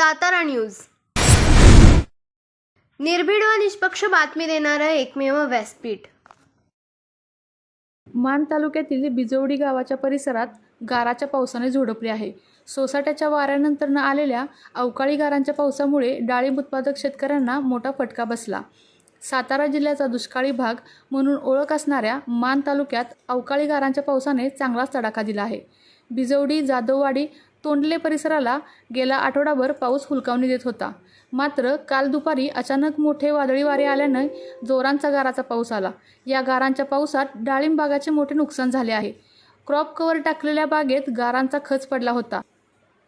Satara news. निर्भीड व निष्पक्ष बातमी देणारं एकमेव व्यासपीठ. मान तालुक्यातील बिजवडी गावाच्या परिसरात गाराच्या पावसाने झोडपले आहे. सोसाट्याच्या वाऱ्यानंतर न आलेल्या अवकाळी गारांच्या पावसामुळे डाळिंब उत्पादक शेतकऱ्यांना मोठा फटका बसला. सातारा जिल्ह्याचा दुष्काळी भाग म्हणून ओळख असणाऱ्या मान तालुक्यात अवकाळी गारांच्या पावसाने चांगलाच तडाखा दिला आहे. बिजवडी जाधववाडी तोंडले परिसराला गेला आठवडाभर पाऊस हुलकावणी देत होता. मात्र काल दुपारी अचानक मोठे वादळी वारे आल्यानं जोरांचा गाराचा पाऊस आला. या गारांच्या पावसात डाळिंब बागाचे मोठे नुकसान झाले आहे. क्रॉप कव्हर टाकलेल्या बागेत गारांचा खच पडला होता.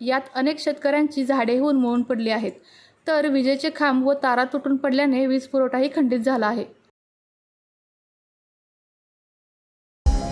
यात अनेक शेतकऱ्यांची झाडे मळून पडली आहेत. तर विजेचे खांब व तारा तुटून पडल्याने वीज पुरवठाही खंडित झाला आहे.